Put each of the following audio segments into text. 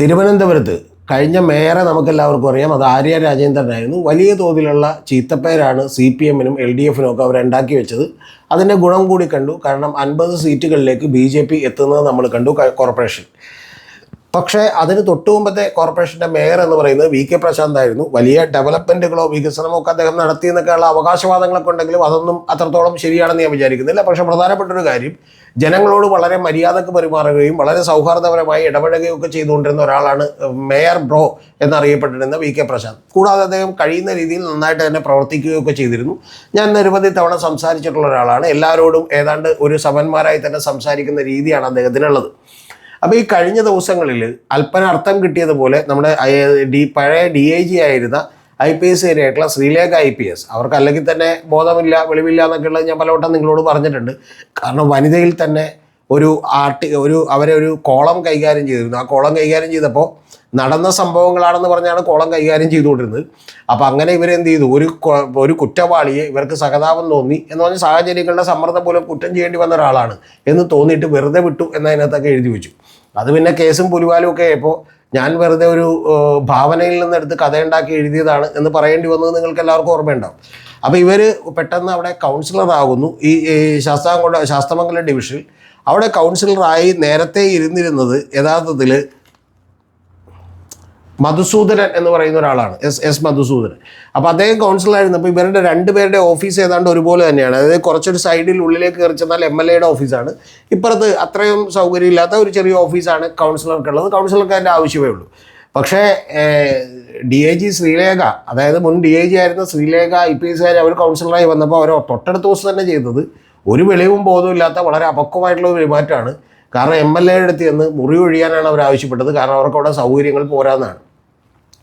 തിരുവനന്തപുരത്ത് കഴിഞ്ഞ മേയറെ നമുക്കെല്ലാവർക്കും അറിയാം. അത് ആര്യ രാജേന്ദ്രനായിരുന്നു. വലിയ തോതിലുള്ള ചീത്തപ്പേരാണ് സി പി എമ്മിനും എൽ ഡി എഫിനും ഒക്കെ അവരുണ്ടാക്കി വെച്ചത്. അതിന്റെ ഗുണം കൂടി കണ്ടു. കാരണം അൻപത് സീറ്റുകളിലേക്ക് ബി ജെ പി എത്തുന്നത് നമ്മൾ കണ്ടു. കോർപ്പറേഷൻ പക്ഷേ അതിന് തൊട്ടു മുമ്പത്തെ കോർപ്പറേഷന്റെ മേയർ എന്ന് പറയുന്നത് വി കെ പ്രശാന്ത് ആയിരുന്നു വലിയ ഡെവലപ്മെന്റുകളോ വികസനമോ ഒക്കെ അദ്ദേഹം നടത്തി എന്നൊക്കെയുള്ള അവകാശവാദങ്ങളൊക്കെ ഉണ്ടെങ്കിലും അതൊന്നും അത്രത്തോളം ശരിയാണെന്ന് ഞാൻ വിചാരിക്കുന്നില്ല. പക്ഷേ പ്രധാനപ്പെട്ട ഒരു കാര്യം ജനങ്ങളോട് വളരെ മര്യാദയ്ക്ക് പെരുമാറുകയും വളരെ സൗഹാർദ്ദപരമായി ഇടപഴകുകയും ഒക്കെ ചെയ്തുകൊണ്ടിരുന്ന ഒരാളാണ് മേയർ ബ്രോ എന്നറിയപ്പെട്ടിരുന്ന വി കെ പ്രശാന്ത്. കൂടാതെ അദ്ദേഹം കഴിയുന്ന രീതിയിൽ നന്നായിട്ട് തന്നെ പ്രവർത്തിക്കുകയൊക്കെ ചെയ്തിരുന്നു. ഞാൻ നിരവധി തവണ സംസാരിച്ചിട്ടുള്ള ഒരാളാണ്. എല്ലാവരോടും ഏതാണ്ട് ഒരു സമന്മാരായി തന്നെ സംസാരിക്കുന്ന രീതിയാണ് അദ്ദേഹത്തിനുള്ളത്. അപ്പോൾ ഈ കഴിഞ്ഞ ദിവസങ്ങളിൽ അല്പന അർത്ഥം കിട്ടിയതുപോലെ നമ്മുടെ ഡി പഴയ ഡി ഐ ജി ആയിരുന്ന ഐ പി എസ് ഏരിയായിട്ടുള്ള ശ്രീലേഖ ഐ പി എസ് അവർക്ക് അല്ലെങ്കിൽ തന്നെ ബോധമില്ല വെളിവില്ല എന്നൊക്കെയുള്ളത് ഞാൻ പലവട്ടം നിങ്ങളോട് പറഞ്ഞിട്ടുണ്ട്. കാരണം വനിതയിൽ തന്നെ ഒരു ആർട്ടി ഒരു അവരെ ഒരു കോളം കൈകാര്യം ചെയ്തിരുന്നു. ആ കോളം കൈകാര്യം ചെയ്തപ്പോൾ നടന്ന സംഭവങ്ങളാണെന്ന് പറഞ്ഞാണ് കോളം കൈകാര്യം ചെയ്തുകൊണ്ടിരുന്നത്. അപ്പം അങ്ങനെ ഇവരെന്ത് ചെയ്തു? ഒരു ഒരു കുറ്റവാളിയെ ഇവർക്ക് സഹതാപം തോന്നി എന്ന് പറഞ്ഞ സാഹചര്യങ്ങളുടെ സമ്മർദ്ദം മൂലം കുറ്റം ചെയ്യേണ്ടി വന്ന ഒരാളാണ് എന്ന് തോന്നിയിട്ട് വെറുതെ വിട്ടു എന്നതിനകത്തൊക്കെ എഴുതി വെച്ചു. അത് പിന്നെ കേസും പുലിവാലും ഒക്കെ ആയപ്പോൾ ഞാൻ വെറുതെ ഒരു ഭാവനയിൽ നിന്നെടുത്ത് കഥയുണ്ടാക്കി എഴുതിയതാണ് എന്ന് പറയേണ്ടി വന്നത് നിങ്ങൾക്ക് എല്ലാവർക്കും ഓർമ്മയുണ്ടാവും. അപ്പോൾ ഇവർ പെട്ടെന്ന് അവിടെ കൗൺസിലറാകുന്നു ഈ ഈ ശാസ്താംകോട്ട ശാസ്തമംഗലം ഡിവിഷനിൽ അവിടെ കൗൺസിലറായി നേരത്തെ ഇരുന്നിരുന്നത് യഥാർത്ഥത്തിൽ മധുസൂദനൻ എന്ന് പറയുന്ന ഒരാളാണ്. S S Madhusoodanan. അപ്പോൾ അദ്ദേഹം കൗൺസിലറായിരുന്നു അപ്പോൾ ഇവരുടെ രണ്ടുപേരുടെ ഓഫീസ് ഏതാണ്ട് ഒരുപോലെ തന്നെയാണ്. അതായത് കുറച്ചൊരു സൈഡിൽ ഉള്ളിലേക്ക് കയറി ചെന്നാൽ എം എൽ എയുടെ ഓഫീസാണ്. ഇപ്പുറത്ത് അത്രയും സൗകര്യമില്ലാത്ത ഒരു ചെറിയ ഓഫീസാണ് കൗൺസിലർക്കുള്ളത്. കൗൺസിലർക്ക് അതിന്റെ ആവശ്യമേ ഉള്ളൂ. പക്ഷേ ഡി ഐ ജി ശ്രീലേഖ അതായത് മുൻ ഡി ഐ ജി ആയിരുന്ന ശ്രീലേഖ ഐ പി എസ് അവർ കൗൺസിലറായി വന്നപ്പോൾ അവർ തൊട്ടടുത്ത ദിവസം തന്നെ ചെയ്തത് ഒരു വെളിവും ബോധവും ഇല്ലാത്ത വളരെ അപക്വമായിട്ടുള്ള പെരുമാറ്റമാണ്. കാരണം എം എൽ എയുടെ അടുത്ത് ചെന്ന് മുറി ഒഴിയാനാണ് അവർ ആവശ്യപ്പെട്ടത്. കാരണം അവർക്ക് അവിടെ സൗകര്യങ്ങൾ പോരാന്നാണ്.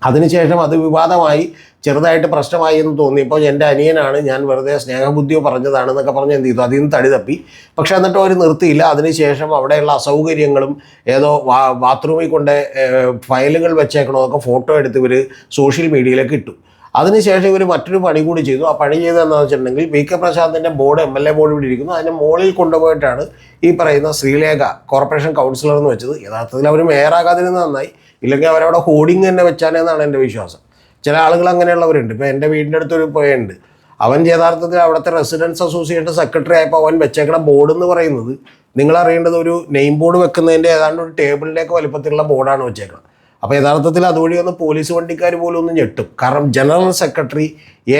അതിനുശേഷം അത് വിവാദമായി ചെറുതായിട്ട് പ്രശ്നമായി എന്ന് തോന്നിയപ്പോൾ എന്റെ അനിയനാണ് ഞാൻ വെറുതെ സ്നേഹബുദ്ധിയോ പറഞ്ഞതാണെന്നൊക്കെ പറഞ്ഞ് എന്ത് ചെയ്തു? അതിൽ നിന്ന് തടിതപ്പി പക്ഷേ എന്നിട്ട് അവർ നിർത്തിയില്ല. അതിനുശേഷം അവിടെയുള്ള അസൗകര്യങ്ങളും ഏതോ വാ ബാത്റൂമിൽ കൊണ്ട് ഫയലുകൾ വെച്ചേക്കണതൊക്കെ ഫോട്ടോ എടുത്ത് ഇവർ സോഷ്യൽ മീഡിയയിലേക്ക് ഇട്ടു. അതിനുശേഷം ഇവർ മറ്റൊരു പണി കൂടി ചെയ്തു. ആ പണി ചെയ്തതെന്ന് വെച്ചിട്ടുണ്ടെങ്കിൽ P K പ്രശാന്തിന്റെ board M L A board ഇവിടെ ഇരിക്കുന്നു. അതിന്റെ മുകളിൽ കൊണ്ടുപോയിട്ടാണ് ഈ പറയുന്ന ശ്രീലേഖ കോർപ്പറേഷൻ കൗൺസിലർ എന്ന് വെച്ചത്. യഥാർത്ഥത്തിൽ അവർ മേയറാകാതിരുന്ന നന്നായി. ഇല്ലെങ്കിൽ അവരവിടെ ഹോർഡിങ് തന്നെ വെച്ചാലെന്നാണ് എന്റെ വിശ്വാസം. ചില ആളുകൾ അങ്ങനെയുള്ളവരുണ്ട്. ഇപ്പോൾ എന്റെ വീടിന്റെ അടുത്തൊരു പോയുണ്ട് അവൻ യഥാർത്ഥത്തിൽ അവിടുത്തെ റെസിഡൻസ് അസോസിയേഷൻ സെക്രട്ടറി ആയപ്പോൾ അവൻ വെച്ചേക്കണ ബോർഡ് എന്ന് പറയുന്നത് നിങ്ങൾ അറിയേണ്ടത് ഒരു നെയിം ബോർഡ് വെക്കുന്നതിന്റെ ഏതാണ്ട് ഒരു ടേബിളിന്റെയൊക്കെ വലുപ്പത്തിലുള്ള ബോർഡാണ് വെച്ചേക്കുന്നത് അപ്പോൾ യഥാർത്ഥത്തിൽ അതുവഴി ഒന്ന് പോലീസ് വണ്ടിക്കാർ പോലും ഒന്ന് ഞെട്ടും. കാരണം general secretary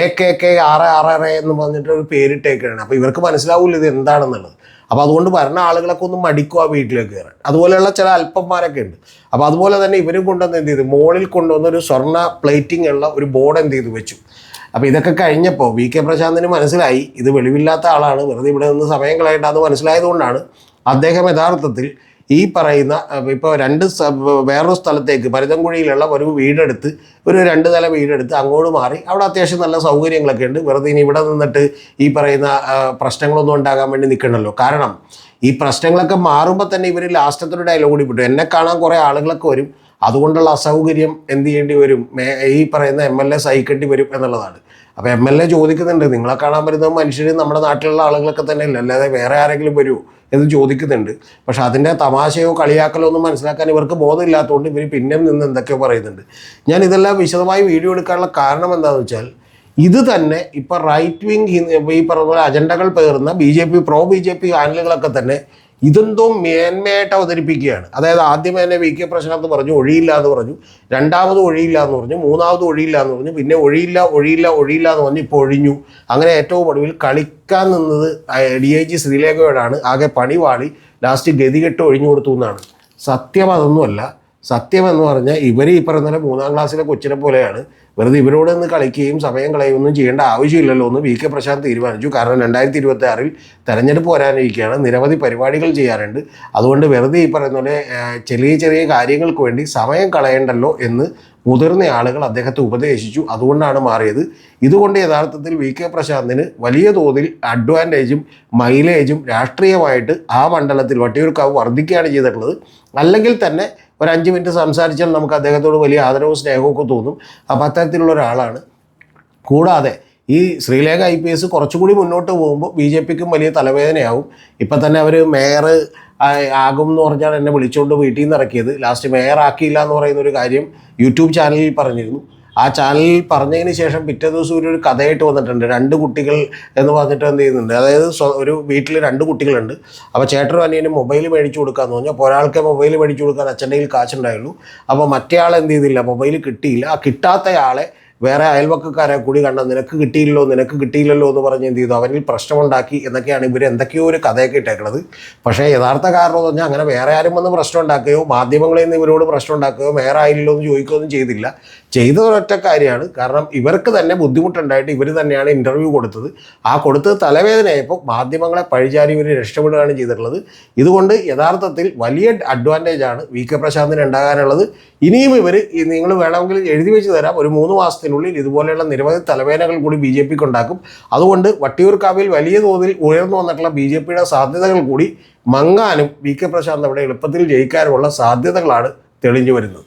A K K ആറ് ആറ് ആറ് എന്ന് പറഞ്ഞിട്ട് ഒരു പേരിട്ടേക്കാണ്. അപ്പോൾ ഇവർക്ക് മനസ്സിലാവില്ല ഇത് എന്താണെന്നുള്ളത്. അപ്പോൾ അതുകൊണ്ട് വരുന്ന ആളുകളൊക്കെ ഒന്ന് മടിക്കുക വീട്ടിലേക്ക് കയറാൻ. അതുപോലെയുള്ള ചില അല്പന്മാരൊക്കെ ഉണ്ട്. അപ്പോൾ അതുപോലെ തന്നെ ഇവരും കൊണ്ടുവന്ന് എന്ത് ചെയ്തു? മോളിൽ കൊണ്ടുവന്ന ഒരു സ്വർണ പ്ലേറ്റിംഗ് ഉള്ള ഒരു ബോർഡ് എന്ത് ചെയ്തു? വെച്ചു. അപ്പോൾ ഇതൊക്കെ കഴിഞ്ഞപ്പോൾ വി കെ പ്രശാന്തിന് മനസ്സിലായി ഇത് വെളിവില്ലാത്ത ആളാണ് വെറുതെ ഇവിടെ നിന്ന് സമയം കളയേണ്ടതെന്ന് മനസ്സിലായതുകൊണ്ടാണ് അദ്ദേഹം യഥാർത്ഥത്തിൽ ഈ പറയുന്ന ഇപ്പോൾ രണ്ട് വേറൊരു സ്ഥലത്തേക്ക് ഭരതൻകുഴിയിലുള്ള ഒരു വീടെടുത്ത് ഒരു രണ്ട് നില വീടെടുത്ത് അങ്ങോട്ട് മാറി അവിടെ അത്യാവശ്യം നല്ല സൗകര്യങ്ങളൊക്കെ ഉണ്ട്. വെറുതെ ഇനി ഇവിടെ നിന്നിട്ട് ഈ പറയുന്ന പ്രശ്നങ്ങളൊന്നും ഉണ്ടാകാൻ വേണ്ടി നിൽക്കണമല്ലോ കാരണം ഈ പ്രശ്നങ്ങളൊക്കെ മാറുമ്പോൾ തന്നെ ഇവർ ലാസ്റ്റത്തെ ഒരു ഡയലോഗ് കൂടി വിട്ടു. എന്നെ കാണാൻ കുറേ ആളുകളൊക്കെ വരും. അതുകൊണ്ടുള്ള അസൗകര്യം എന്ത് ചെയ്യേണ്ടി വരും? ഈ പറയുന്ന എം എൽ എ സഹിക്കേണ്ടി വരും എന്നുള്ളതാണ്. അപ്പോൾ എം എൽ എ ചോദിക്കുന്നുണ്ട്. നിങ്ങളെ കാണാൻ വരുന്ന മനുഷ്യർ നമ്മുടെ നാട്ടിലുള്ള ആളുകളൊക്കെ തന്നെ അല്ല അല്ലാതെ വേറെ ആരെങ്കിലും വരുമോ എന്ന് ചോദിക്കുന്നുണ്ട്. പക്ഷെ അതിന്റെ തമാശയോ കളിയാക്കലോ ഒന്നും മനസ്സിലാക്കാൻ ഇവർക്ക് ബോധമില്ലാത്തതുകൊണ്ട് ഇവർ പിന്നെയും നിന്ന് എന്തൊക്കെയോ പറയുന്നുണ്ട്. ഞാൻ ഇതെല്ലാം വിശദമായി വീഡിയോ എടുക്കാനുള്ള കാരണം എന്താണെന്ന് വെച്ചാൽ ഇത് തന്നെ ഇപ്പം റൈറ്റ് വിങ് ഈ പറഞ്ഞ അജണ്ടകൾ പേറുന്ന B J P pro B J P ചാനലുകളൊക്കെ തന്നെ ഇതെന്തോ മേന്മയായിട്ട് അവതരിപ്പിക്കുകയാണ്. അതായത് ആദ്യം തന്നെ വി കെ പ്രശാന്ത് പറഞ്ഞു ഒഴിയില്ല എന്ന് പറഞ്ഞു. രണ്ടാമത് ഒഴിയില്ല എന്ന് പറഞ്ഞു. മൂന്നാമത് ഒഴിയില്ല എന്ന് പറഞ്ഞു. പിന്നെ ഒഴിയില്ല ഒഴിയില്ല ഒഴിയില്ല എന്ന് പറഞ്ഞു ഇപ്പോൾ ഒഴിഞ്ഞു അങ്ങനെ ഏറ്റവും ഒടുവിൽ കളിക്കാൻ നിന്നത് ഡി ഐ ജി ശ്രീലേഖയോടാണ്. ആകെ പണിവാളി ലാസ്റ്റ് ഗതികെട്ട് ഒഴിഞ്ഞു കൊടുത്തു എന്നാണ്. സത്യം അതൊന്നുമല്ല. സത്യം എന്ന് പറഞ്ഞാൽ ഇവർ ഈ പറഞ്ഞ മൂന്നാം ക്ലാസ്സിലെ കൊച്ചിനെ പോലെയാണ്. വെറുതെ ഇവരോട് നിന്ന് കളിക്കുകയും സമയം കളയുകയൊന്നും ചെയ്യേണ്ട ആവശ്യമില്ലല്ലോ എന്ന് വി കെ പ്രശാന്ത് തീരുമാനിച്ചു. കാരണം രണ്ടായിരത്തി ഇരുപത്തി ആറിൽ തെരഞ്ഞെടുപ്പ് വരാനിരിക്കുകയാണ് നിരവധി പരിപാടികൾ ചെയ്യാറുണ്ട്. അതുകൊണ്ട് വെറുതെ ഈ പറയുന്ന പോലെ ചെറിയ ചെറിയ കാര്യങ്ങൾക്ക് വേണ്ടി സമയം കളയേണ്ടല്ലോ എന്ന് മുതിർന്ന ആളുകൾ അദ്ദേഹത്തെ ഉപദേശിച്ചു. അതുകൊണ്ടാണ് മാറിയത്. ഇതുകൊണ്ട് യഥാർത്ഥത്തിൽ വി കെ പ്രശാന്തിന് വലിയ തോതിൽ അഡ്വാന്റേജും മൈലേജും രാഷ്ട്രീയമായിട്ട് ആ മണ്ഡലത്തിൽ വട്ടിയൂർക്കാവ് വർദ്ധിക്കുകയാണ് ചെയ്തിട്ടുള്ളത്. അല്ലെങ്കിൽ തന്നെ ഒരു അഞ്ച് മിനിറ്റ് സംസാരിച്ചാൽ നമുക്ക് അദ്ദേഹത്തോട് വലിയ ആദരവും സ്നേഹമൊക്കെ തോന്നും. അപ്പോൾ അത്തരത്തിലുള്ള ഒരാളാണ്. കൂടാതെ ഈ ശ്രീലേഖ ഐ പി എസ് കുറച്ചുകൂടി മുന്നോട്ട് പോകുമ്പോൾ ബി ജെ പിക്കും വലിയ തലവേദനയാവും. ഇപ്പം തന്നെ അവർ മേയർ ആകും എന്ന് പറഞ്ഞാൽ എന്നെ വിളിച്ചുകൊണ്ട് വീട്ടിൽ നിന്ന് ഇറക്കിയത്. ലാസ്റ്റ് മേയർ ആക്കിയില്ല എന്ന് പറയുന്ന ഒരു കാര്യം യൂട്യൂബ് ചാനലിൽ പറഞ്ഞിരുന്നു. ആ ചാനലിൽ പറഞ്ഞതിന് ശേഷം പിറ്റേ ദിവസം ഒരു ഒരു കഥയായിട്ട് വന്നിട്ടുണ്ട്. രണ്ട് കുട്ടികൾ എന്ന് പറഞ്ഞിട്ട് എന്ത് ചെയ്യുന്നുണ്ട്. അതായത് ഒരു വീട്ടിൽ രണ്ട് കുട്ടികളുണ്ട്. അപ്പോൾ ചേട്ടനും അനിയനും മൊബൈൽ മേടിച്ചു കൊടുക്കാന്ന് പറഞ്ഞു. അപ്പോൾ ഒരാൾക്ക് മൊബൈൽ മേടിച്ചു കൊടുക്കാൻ അച്ഛന്റെ കയ്യിൽ കാശുണ്ടായുള്ളൂ അപ്പോൾ മറ്റേ ആൾ എന്ത് ചെയ്തില്ല മൊബൈൽ കിട്ടിയില്ല. ആ കിട്ടാത്തയാളെ വേറെ അയൽവക്കക്കാരെ കൂടി കണ്ട നിനക്ക് കിട്ടിയില്ലല്ലോ നിനക്ക് കിട്ടിയില്ലല്ലോ എന്ന് പറഞ്ഞ് എന്ത് ചെയ്തു? അവനിൽ പ്രശ്നമുണ്ടാക്കി എന്നൊക്കെയാണ് ഇവർ എന്തൊക്കെയോ ഒരു കഥയൊക്കെ ഇട്ടേക്കുന്നത് പക്ഷേ യഥാർത്ഥ കാരണം എന്ന് പറഞ്ഞാൽ അങ്ങനെ വേറെ ആരും വന്ന് പ്രശ്നം ഉണ്ടാക്കുകയോ മാധ്യമങ്ങളിൽ നിന്ന് ഇവരോട് പ്രശ്നം ഉണ്ടാക്കുകയോ വേറെ ആയില്ലല്ലോ എന്ന് ചോദിക്കുകയൊന്നും ചെയ്തില്ല. ചെയ്തതൊരൊറ്റ കാര്യമാണ്. കാരണം ഇവർക്ക് തന്നെ ബുദ്ധിമുട്ടുണ്ടായിട്ട് ഇവർ തന്നെയാണ് ഇന്റർവ്യൂ കൊടുത്തത്. ആ കൊടുത്തത് തലവേദനയായപ്പോൾ മാധ്യമങ്ങളെ പഴിചാരി ഇവർ രക്ഷപ്പെടുകയാണ് ചെയ്തിട്ടുള്ളത്. ഇതുകൊണ്ട് യഥാർത്ഥത്തിൽ വലിയ അഡ്വാന്റേജ് ആണ് വി കെ പ്രശാന്തിന് ഉണ്ടാകാനുള്ളത്. ഇനിയും ഇവർ നിങ്ങൾ വേണമെങ്കിൽ എഴുതി വെച്ച് തരാം. ഒരു മൂന്ന് മാസത്തിനുള്ളിൽ ഇതുപോലെയുള്ള നിരവധി തലവേദനകൾ കൂടി ബി ജെ പിക്ക് ഉണ്ടാക്കും അതുകൊണ്ട് വട്ടിയൂർക്കാവിൽ വലിയ തോതിൽ ഉയർന്നു വന്നിട്ടുള്ള ബി ജെ പിയുടെ സാധ്യതകൾ കൂടി മങ്ങാനും വി കെ പ്രശാന്ത് അവിടെ എളുപ്പത്തിൽ ജയിക്കാനുമുള്ള സാധ്യതകളാണ് തെളിഞ്ഞു വരുന്നത്.